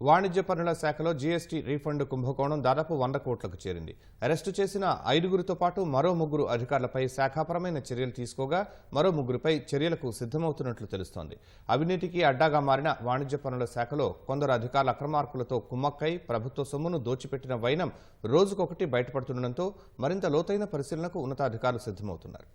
వాణిజ్య పన్నుల శాఖలో జీఎస్టీ రీఫండ్ కుంభకోణం దాదాపు వంద కోట్లకు చేరింది. అరెస్టు చేసిన ఐదుగురితో పాటు మరో ముగ్గురు అధికారులపై శాఖాపరమైన చర్యలు తీసుకోగా మరో ముగ్గురిపై చర్యలకు సిద్ధమవుతున్నట్లు తెలుస్తోంది. అవినీతికి అడ్డాగా మారిన వాణిజ్య పన్నుల శాఖలో కొందరు అధికారుల అక్రమార్కులతో కుమ్మక్కై ప్రభుత్వ సొమ్మును దోచిపెట్టిన వైనం రోజుకొకటి బయటపడుతుండటంతో మరింత లోతైన పరిశీలనకు ఉన్నతాధికారులు సిద్ధమవుతున్నారు.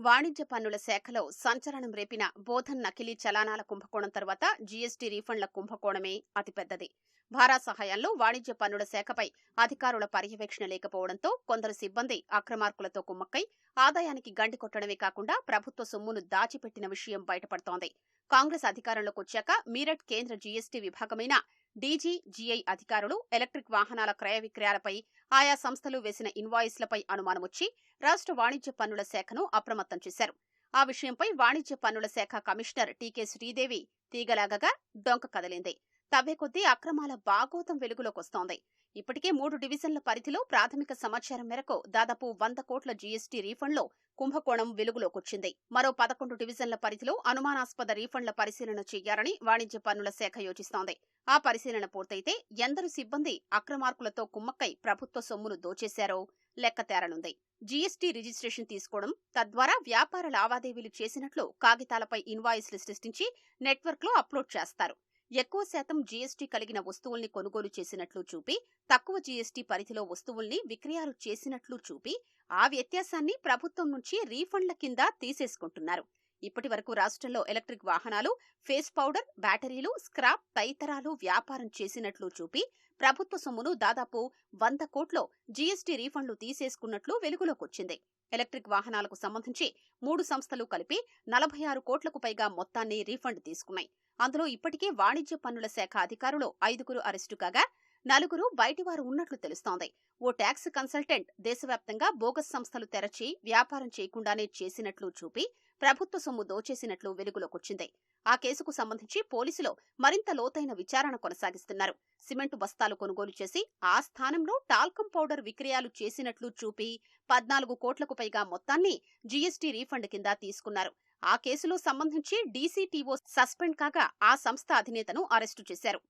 వాణిజ్య పన్నుల శాఖలో సంచలనం రేపిన బోధన్ నకిలీ చలానాల కుంభకోణం తర్వాత జీఎస్టీ రీఫండ్ల కుంభకోణమే అతిపెద్దది. భారా సహాయంలో వాణిజ్య పన్నుల శాఖపై అధికారుల పర్యవేక్షణ లేకపోవడంతో కొందరు సిబ్బంది అక్రమార్కులతో కుమ్మక్కై ఆదాయానికి గండి కొట్టడమే కాకుండా ప్రభుత్వ సొమ్మును దాచిపెట్టిన విషయం బయటపడుతోంది. కాంగ్రెస్ అధికారంలోకి వచ్చాక మీరట్ కేంద్ర జీఎస్టీ విభాగమైన డీజీ జీఐ అధికారులు ఎలక్ట్రిక్ వాహనాల క్రయ విక్రయాలపై ఆయా సంస్థలు వేసిన ఇన్వాయిస్లపై అనుమానమొచ్చి రాష్ట్ర వాణిజ్య పన్నుల శాఖను అప్రమత్తం చేశారు. ఆ విషయంపై వాణిజ్య పన్నుల శాఖ కమిషనర్ టీకే శ్రీదేవి తీగలాగగా డొంక కదిలింది. తవ్వే కొద్దీ అక్రమాల బాగోతం వెలుగులోకొస్తోంది. ఇప్పటికే మూడు డివిజన్ల పరిధిలో ప్రాథమిక సమాచారం మేరకు దాదాపు వంద కోట్ల జీఎస్టీ రీఫండ్లో కుంభకోణం వెలుగులోకొచ్చింది మరో పదకొండు డివిజన్ల పరిధిలో అనుమానాస్పద రీఫండ్ల పరిశీలన చేయాలని వాణిజ్య పన్నుల శాఖ యోచిస్తోంది. ఆ పరిశీలన పూర్తయితే ఎందరు సిబ్బంది అక్రమార్కులతో కుమ్మక్కై ప్రభుత్వ సొమ్మును దోచేశారో. లెక్క తేరనుంది. జీఎస్టీ రిజిస్ట్రేషన్ తీసుకోవడం తద్వారా వ్యాపార లావాదేవీలు చేసినట్లు కాగితాలపై ఇన్వాయిస్లు సృష్టించి నెట్వర్క్లో అప్లోడ్ చేస్తారు. ఎక్కువ శాతం జీఎస్టీ కలిగిన వస్తువుల్ని కొనుగోలు చేసినట్లు చూపి తక్కువ జీఎస్టీ పరిధిలో వస్తువుల్ని విక్రయాలు చేసినట్లు చూపి ఆ వ్యత్యాసాన్ని ప్రభుత్వం నుంచి రీఫండ్ల కింద తీసేసుకుంటున్నారు. ఇప్పటి వరకు రాష్ట్రంలో ఎలక్ట్రిక్ వాహనాలు ఫేస్ పౌడర్ బ్యాటరీలు స్క్రాప్ తదితరాలు వ్యాపారం చేసినట్లు చూపి ప్రభుత్వ సొమ్మును దాదాపు వంద కోట్లో జీఎస్టీ రీఫండ్లు తీసేసుకున్నట్లు వెలుగులోకొచ్చింది ఎలక్ట్రిక్ వాహనాలకు సంబంధించి మూడు సంస్థలు కలిపి నలభై ఆరు కోట్లకు పైగా మొత్తాన్ని రీఫండ్ తీసుకున్నాయి. అందులో ఇప్పటికే వాణిజ్య పన్నుల శాఖ అధికారులు ఐదుగురు అరెస్టు కాగా నలుగురు బయటివారు ఉన్నట్లు తెలుస్తోంది. ఓ ట్యాక్స్ కన్సల్టెంట్ దేశవ్యాప్తంగా బోగస్ సంస్థలు తెరచి వ్యాపారం చేయకుండానే చేసినట్లు చూపి ప్రభుత్వ సొమ్ము దోచేసినట్లు వెలుగులోకొచ్చింది. ఆ కేసుకు సంబంధించి పోలీసులు మరింత లోతైన విచారణ కొనసాగిస్తున్నారు. సిమెంటు బస్తాలు కొనుగోలు చేసి ఆ స్థానంలో టాల్కం పౌడర్ విక్రయాలు చేసినట్లు చూపి పద్నాలుగు కోట్లకు పైగా మొత్తాన్ని జీఎస్టీ రీఫండ్ కింద తీసుకున్నారు. ఆ కేసులో సంబంధించి డీసీటీఓ సస్పెండ్ కాగా ఆ సంస్థ అధినేతను అరెస్టు చేశారు.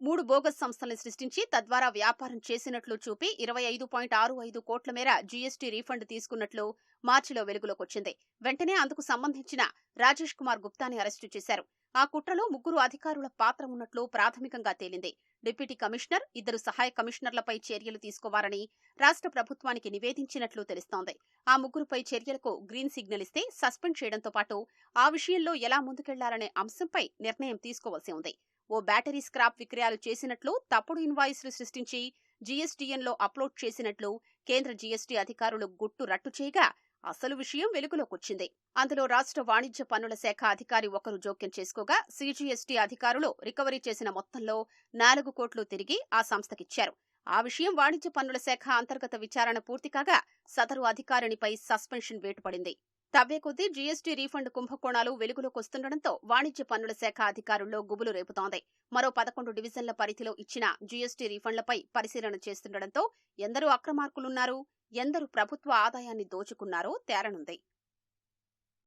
మూడు బోగస్ సంస్థలను సృష్టించి తద్వారా వ్యాపారం చేసినట్లు చూపి ఇరవై ఐదు పాయింట్ ఆరు ఐదు కోట్ల మేర జీఎస్టీ రీఫండ్ తీసుకున్నట్లు మార్చిలో వెలుగులోకొచ్చింది. వెంటనే అందుకు సంబంధించిన రాజేష్ కుమార్ గుప్తాని అరెస్టు చేశారు. ఆ కుట్రలో ముగ్గురు అధికారుల పాత్ర ఉన్నట్లు ప్రాథమికంగా తేలింది. డిప్యూటీ కమిషనర్ ఇద్దరు సహాయ కమిషనర్లపై చర్యలు తీసుకోవాలని రాష్ట్ర ప్రభుత్వానికి నివేదించినట్లు తెలుస్తోంది. ఆ ముగ్గురుపై చర్యలకు గ్రీన్ సిగ్నల్ ఇస్తే సస్పెండ్ చేయడంతో పాటు ఆ విషయంలో ఎలా ముందుకెళ్ళాలనే అంశంపై నిర్ణయం తీసుకోవాల్సి ఉంది. ఓ బ్యాటరీ స్క్రాప్ విక్రయాలు చేసినట్లు తప్పుడు ఇన్వాయిస్లు సృష్టించి జీఎస్టీఎన్లో అప్లోడ్ చేసినట్లు కేంద్ర జీఎస్టీ అధికారులు గుట్టు రట్టు చేయగా అసలు విషయం వెలుగులోకొచ్చింది. అందులో రాష్ట్ర వాణిజ్య పన్నుల శాఖ అధికారి ఒకరు జోక్యం చేసుకోగా సీజీఎస్టీ అధికారులు రికవరీ చేసిన మొత్తంలో నాలుగు కోట్లు తిరిగి ఆ సంస్థకిచ్చారు. ఆ విషయం వాణిజ్య పన్నుల శాఖ అంతర్గత విచారణ పూర్తి కాగా సదరు అధికారినిపై సస్పెన్షన్ వేటుపడింది. తవ్వే కొద్దీ జీఎస్టీ రీఫండ్ కుంభకోణాలు వెలుగులోకొస్తుండటంతో వాణిజ్య పన్నుల శాఖ అధికారుల్లో గుబులు రేపుతోంది. మరో పదకొండు డివిజన్ల పరిధిలో ఇచ్చిన జీఎస్టీ రీఫండ్లపై పరిశీలన చేస్తుండటంతో ఎందరు అక్రమార్కులున్నారు ఎందరు ప్రభుత్వ ఆదాయాన్ని దోచుకున్నారో తేరనుంది.